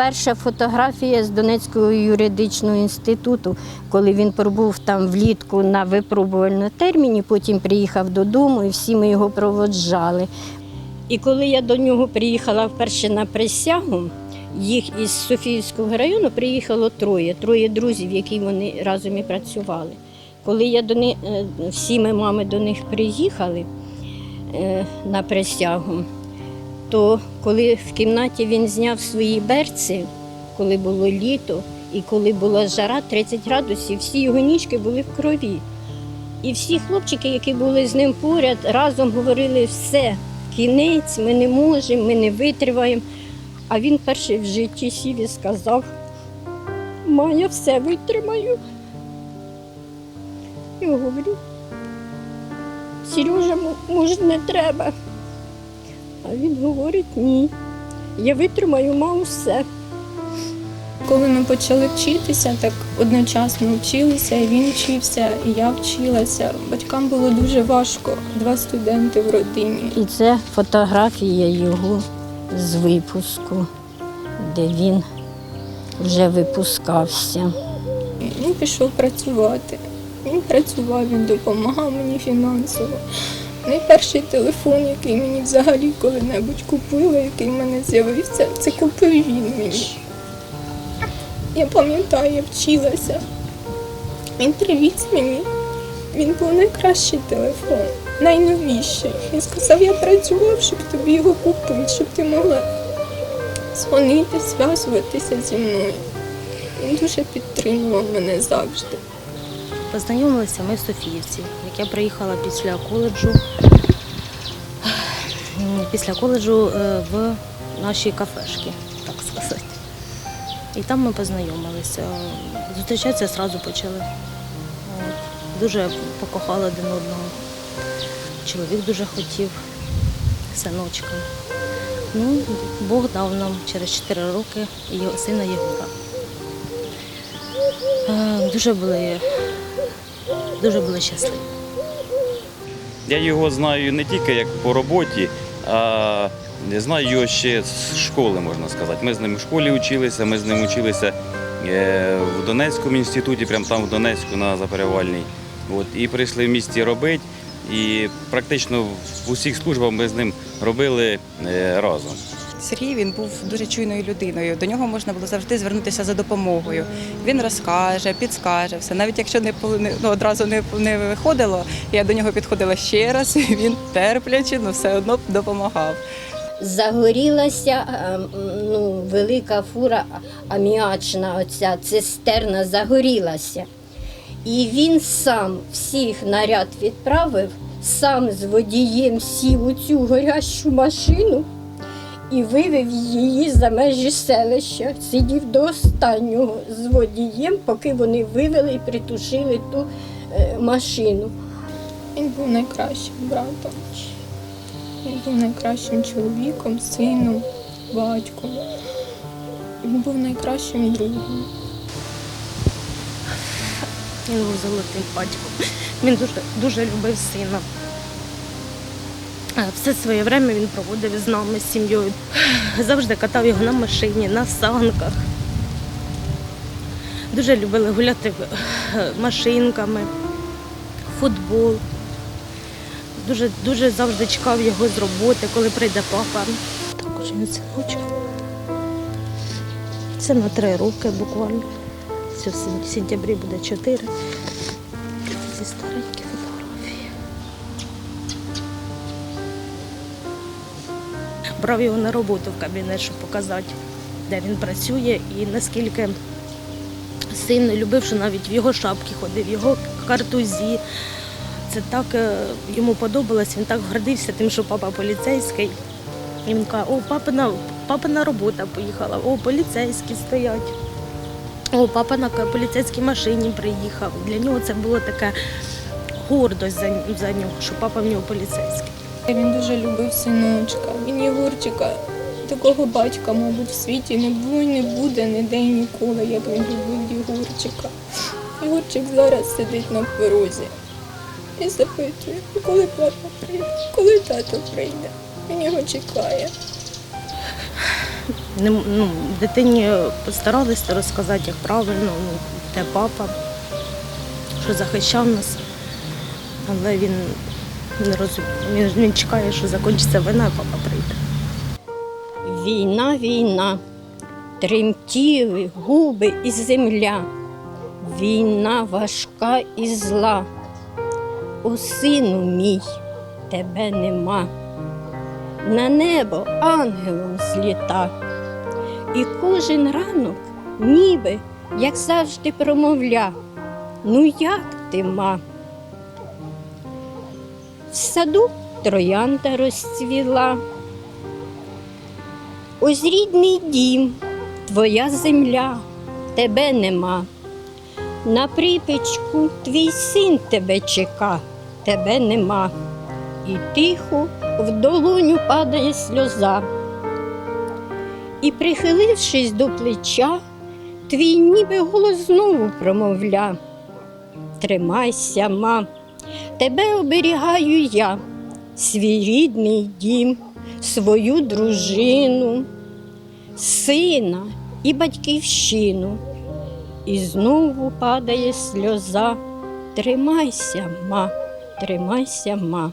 перша фотографія з Донецького юридичного інституту, коли він пробув там влітку на випробувальному терміні, потім приїхав додому і всі ми його проводжали. І коли я до нього приїхала вперше на присягу, їх із Софіївського району приїхало троє, троє друзів, які вони разом і працювали. Коли я до них, е, всі ми мами до них приїхали е, на присягу, то коли в кімнаті він зняв свої берці, коли було літо і коли була жара 30 градусів, всі його ніжки були в крові. І всі хлопчики, які були з ним поряд, разом говорили все, кінець, ми не можемо, ми не витриваємо. А він перший в житті сів і сказав, ма, я все витримаю. Я говорю, Сережа, може, не треба. А він говорить, ні. Я витримаю, ма, все. Коли ми почали вчитися, так одночасно вчилися, і він вчився, і я вчилася. Батькам було дуже важко, два студенти в родині. І це фотографія його з випуску, де він вже випускався. Він пішов працювати. Він працював, він допомагав мені фінансово. Найперший телефон, який мені взагалі коли-небудь купили, який в мене з'явився, це купив він мені. Я пам'ятаю, я вчилася. Він привіз мені. Він був найкращий телефон, найновіший. Він сказав, я працював, щоб тобі його купити, щоб ти могла дзвонити, зв'язуватися зі мною. Він дуже підтримував мене завжди. Познайомилися ми в Софіївці. Як я приїхала після коледжу, після коледжу е, в нашій кафешці, так сказати. І там ми познайомилися. Зустрічатися одразу почали. Дуже покохали один одного. Чоловік дуже хотів, синочка. Ну, Бог дав нам через 4 роки його сина Єгора. Е, Дуже були дуже були щасливі. Я його знаю не тільки як по роботі, а знаю його ще з школи, можна сказати. Ми з ним в школі вчилися, ми з ним вчилися е, в Донецькому інституті, прямо там в Донецьку на Заперевальній. От, і прийшли в місті робити. І практично в усіх службах ми з ним робили е, разом. Сергій він був дуже чуйною людиною. До нього можна було завжди звернутися за допомогою. Він розкаже, підскаже все. Навіть якщо не ну, одразу не, не виходило, я до нього підходила ще раз, і він терпляче, але все одно допомагав. Загорілася е, ну, велика фура аміачна, оця цистерна загорілася. І він сам всіх наряд відправив, сам з водієм сів у цю горящу машину і вивів її за межі селища. Сидів до останнього з водієм, поки вони вивели і притушили ту е, машину. Він був найкращим братом. Він був найкращим чоловіком, сином, батьком. Він був найкращим другом. Він був золотим батьком. Він дуже, дуже любив сина. Е, Все своє время він проводив з нами, з сім'єю. Завжди катав його на машині, на санках. Дуже любили гуляти е, машинками, футбол. Дуже, дуже завжди чекав його з роботи, коли прийде папа. Також він синочок. Це на три роки буквально. Це в сен- сентябрі буде чотири. Ці старенькі фотографії. Брав його на роботу в кабінет, щоб показати, де він працює і наскільки син любив, що навіть в його шапки ходив, в його картузі. Це так е, йому подобалось, він так гордився тим, що папа поліцейський. І він каже, о, папина, папина робота поїхала, о, поліцейські стоять. О, папа на поліцейській машині приїхав. Для нього це було таке гордость за, за нього, що папа в нього поліцейський. Він дуже любив синочка. Він Єгорчика, такого батька, мабуть, в світі не було і не буде ніде і ніколи, як він любив Єгорчика. Єгорчик зараз сидить на порозі і запитує, коли папа прийде, коли тато прийде. Він його чекає. Не, ну, дитині постаралися розказати, як правильно, ну, де папа, що захищав нас. Але він не розуміє. Він, чекає, що закінчиться війна, і папа прийде. Війна, війна, тремтіли губи і земля. Війна важка і зла. О, сину мій, тебе нема. На небо ангелом зліта. І кожен ранок, ніби, як завжди, промовля. Ну як ти, ма? В саду троянда розцвіла. Ось рідний дім, твоя земля, тебе нема. На припічку твій син тебе чека, тебе нема. І тихо в долоню падає сльоза. І, прихилившись до плеча, твій ніби голос знову промовля. Тримайся, ма, тебе оберігаю я, свій рідний дім свою дружину, сина і батьківщину. І знову падає сльоза. Тримайся, ма, тримайся, ма.